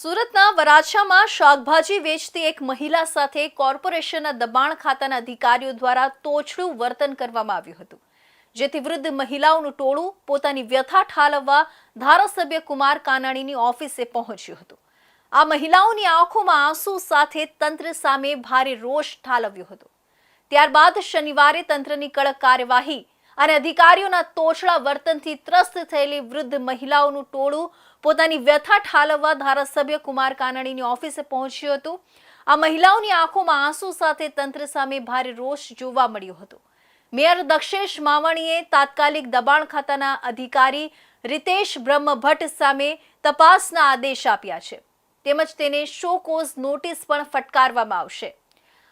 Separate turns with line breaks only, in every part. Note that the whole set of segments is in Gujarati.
સુરતના વરાછામાં શાકભાજી વેચતી એક મહિલા સાથે કોર્પોરેશનના દબાણ ખાતાના અધિકારીઓ દ્વારા તોછડું વર્તન કરવામાં આવ્યું હતું. જેથી વૃદ્ધ મહિલાઓનું ટોળું પોતાની વ્યથા ઠાલવવા ધારાસભ્ય કુમાર કાનાણીની ઓફિસે પહોંચ્યું હતું. આ મહિલાઓની આંખોમાં આંસુ સાથે તંત્ર સામે ભારે રોષ ઠાલવ્યો હતો. ત્યારબાદ શનિવારે તંત્રની કડક કાર્યવાહી અને અધિકારીઓના તોછડા વર્તનથી ત્રસ્ત થયેલી વૃદ્ધ મહિલાઓનું ટોળું પોતાની વ્યથા ઠાલવવા ધારાસભ્ય કુમાર કાનાણીની ઓફિસે પહોંચ્યું હતું. આ મહિલાઓની આંખોમાં આંસુ સાથે તંત્ર સામે ભારે રોષ જોવા મળ્યો હતો. મેયર દક્ષેશ માવાણીએ તાત્કાલિક દબાણ ખાતાના અધિકારી રિતેશ બ્રહ્મભટ્ટ સામે તપાસના આદેશ આપ્યા છે. તેમજ તેને શો કોઝ નોટિસ પણ ફટકારવામાં આવશે.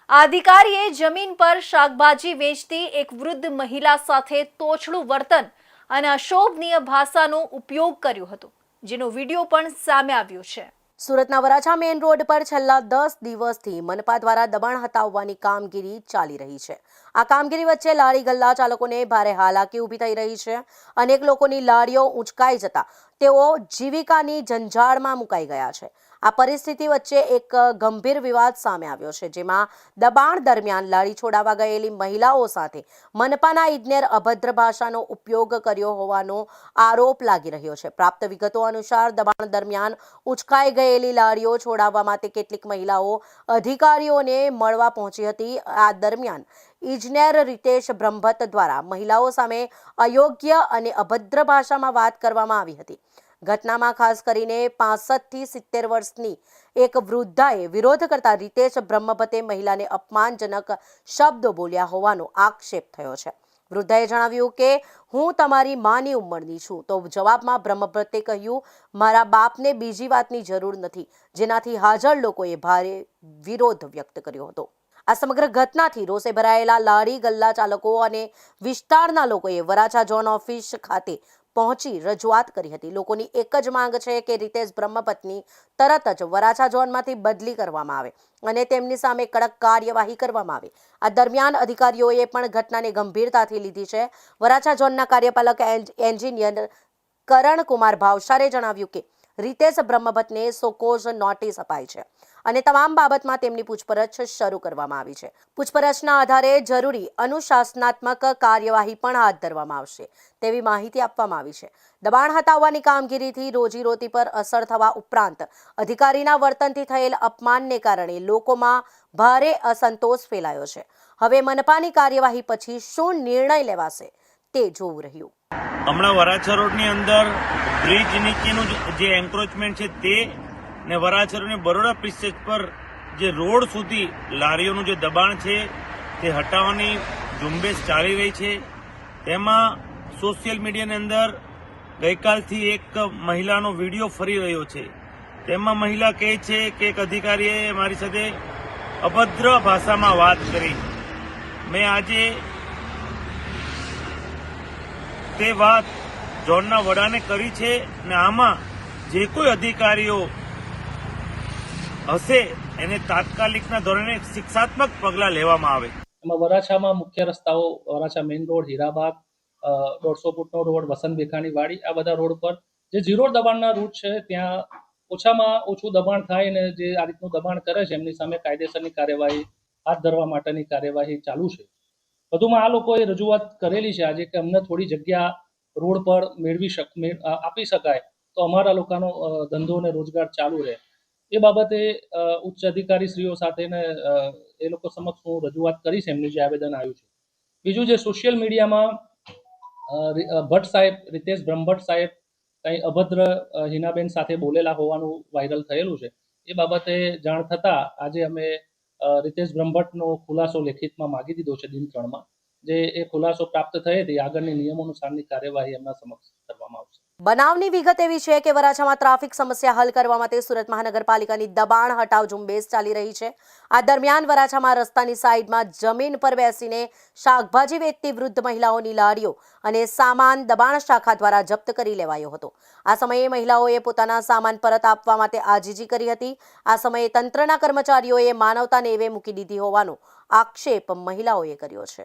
અધિકારીએ જમીન પર શાકભાજી વેચતી એક વૃદ્ધ મહિલા સાથે તોછડું વર્તન અને અશોભનીય ભાષાનો ઉપયોગ કર્યો હતો, જેનો વીડિયો પણ સામે આવ્યો છે.
સુરતના વરાછા મેઇન રોડ પર છેલ્લા દસ દિવસથી મનપા દ્વારા દબાણ હટાવવાની કામગીરી ચાલી રહી છે. આ કામગીરી વચ્ચે લારી ગલ્લા ચાલકોને ભારે હાલાકી ઊભી થઈ રહી છે. અનેક લોકોની લારીઓ ઉંચકાઈ જતા તેઓ જીવિકાની જંજાળમાં મુકાઈ ગયા છે. આ પરિસ્થિતિ વચ્ચે એક ગંભીર વિવાદ સામે આવ્યો છે, જેમાં દબાણ દરમિયાન લારી છોડાવા ગયેલી મહિલાઓ સાથે મનપાના ઇજનેર અભદ્ર ભાષાનો ઉપયોગ કર્યો હોવાનો આરોપ લાગી રહ્યો છે. પ્રાપ્ત વિગતો અનુસાર દબાણ દરમિયાન ઉચકાઈ ગયેલી લારીઓ છોડાવવા માટે કેટલીક મહિલાઓ અધિકારીઓને મળવા પહોંચી હતી. આ દરમિયાન ઇજનેર રીતેશ બ્રહ્મભટ્ટ દ્વારા મહિલાઓ સામે અયોગ્ય અને અભદ્ર ભાષામાં વાત કરવામાં આવી હતી. ઘટનામાં ખાસ કરીને પાસઠથી સિત્તેર વર્ષની એક વૃદ્ધાએ વિરોધ કરતા રીતેશ બ્રહ્મભટ્ટે મહિલાને અપમાનજનક શબ્દો બોલ્યા હોવાનો આક્ષેપ થયો છે. વૃદ્ધાએ જણાવ્યું કે, હું તમારી માની ઉંમરની છું. તો જવાબમાં બ્રહ્મભટ્ટે કહ્યું, મારા બાપને બીજી વાતની જરૂર નથી. જેનાથી હાજર લોકોએ ભારે વિરોધ વ્યક્ત કર્યો હતો. આ સમગ્ર ઘટનાથી રોષે ભરાયેલા લારી ગલ્લા ચાલકો અને વિસ્તારના લોકોએ વરાછા ઝોન ઓફિસ ખાતે પહોંચી રજૂઆત કરી હતી. લોકોની એક જ માંગ છે કે રીતેશ બ્રહ્મપત્ની તરત જ વરાછા ઝોનમાંથી બદલી કરવામાં આવે અને તેમની સામે કડક કાર્યવાહી કરવામાં આવે. આ દરમિયાન અધિકારીઓએ પણ ઘટનાને ગંભીરતાથી લીધી છે. વરાછા ઝોનના કાર્યપાલક એન્જ- એન્જિનિયર કરણ કુમાર ભાવસારે જણાવ્યું કે, રીતેશ બ્રહ્મભટ્ટને સોકોઝ નોટિસ અપાઈ છે. અને તમામ બાબતમાં તેમની પૂછપરછ શરૂ કરવામાં આવી છે. પૂછપરછના આધારે જરૂરી અનુશાસનાત્મક કાર્યવાહી પણ હાથ ધરવામાં આવશે, તેવી માહિતી આપવામાં આવી છે. દબાણ હટાવવાની કામગીરીથી રોજીરોટી પર અસર થવા ઉપરાંત અધિકારીના વર્તનથી થયેલ અપમાનને કારણે લોકોમાં ભારે અસંતોષ ફેલાયો છે. હવે મનપાની કાર્યવાહી પછી શું નિર્ણય લેવાશે તે જોવું રહ્યું.
હમણાં વરાછા રોડની અંદર બ્રિજ નીચેનું જે એન્ક્રોચમેન્ટ છે તે ને વરાછા રોડની બરોડા પ્રિસેજ પર જે રોડ સુધી લારીઓનું જે દબાણ છે, તે હટાવવાની ઝુંબેશ ચાલી રહી છે. તેમાં સોશિયલ મીડિયાની અંદર ગઈકાલથી એક મહિલાનો વીડિયો ફરી રહ્યો છે. તેમાં મહિલા કહે છે કે એક અધિકારીએ મારી સાથે અભદ્ર ભાષામાં વાત કરી. મેં આજે તે વાત ઝોનના વડાને કરી છે ને આમાં જે કોઈ અધિકારીઓ હશે. એને તાત્કાલિકના ધોરણે શિક્ષાત્મક પગલાં લેવામાં આવે.
એમાં વરાછામાં મુખ્ય રસ્તાઓ, વરાછા મેઇન રોડ, હીરાબાગ દોઢસો ફૂટનો રોડ, વસંત ભેખાની વાડી, આ બધા રોડ પર જે ઝીરો દબાણના રૂટ છે, ત્યાં ઓછામાં ઓછું દબાણ થાય અને જે આ રીતનું દબાણ કરે છે, એમની સામે કાયદેસરની કાર્યવાહી, હાથ ધરવા માટેની કાર્યવાહી ચાલુ છે. વધુમાં આ લોકોએ રજૂઆત કરેલી છે આજે કે અમને થોડી જગ્યા રોડ પર મેળવી શક આપી શકાય. તો અમારા લોકોનો ધંધો અને રોજગાર ચાલુ રહે. એ બાબતે ઉચ્ચ અધિકારીશ્રીઓ સાથે એ લોકો સમક્ષ હું રજૂઆત કરીશ એમનું જે આવેદન આવ્યું છે. બીજું જે સોશિયલ મીડિયામાં ભટ્ટ સાહેબ, રિતેશ બ્રહ્મભટ્ટ સાહેબ કંઈ અભદ્ર હિનાબેન સાથે બોલેલા હોવાનું વાયરલ થયેલું છે. એ બાબતે જાણ થતાં આજે અમે રીતેશ બ્રહ્મભટ્ટનો ખુલાસો લેખિતમાં માગી દીધો છે દિન ત્રણમાં, જે એ ખુલાસો પ્રાપ્ત થયેથી આગળની નિયમોનુસારની કાર્યવાહી એમના સમક્ષ કરવામાં આવશે.
બનાવની વિગત એવી છે કે વરાછામાં ટ્રાફિક સમસ્યા હલ કરવા માટે સુરત મહાનગરપાલિકાની દબાણ હટાવ ઝુંબેશ ચાલી રહી છે. આ દરમિયાન વરાછામાં રસ્તાની સાઈડમાં જમીન પર બેસીને શાકભાજી વેચતી વૃદ્ધ મહિલાઓની લારીઓ અને સામાન દબાણ શાખા દ્વારા જપ્ત કરી લેવાયો હતો. આ સમયે મહિલાઓએ પોતાના સામાન પરત આપવા માટે આજીજી કરી હતી. આ સમયે તંત્રના કર્મચારીઓએ માનવતાને એવે મૂકી દીધી હોવાનો આક્ષેપ મહિલાઓએ કર્યો છે.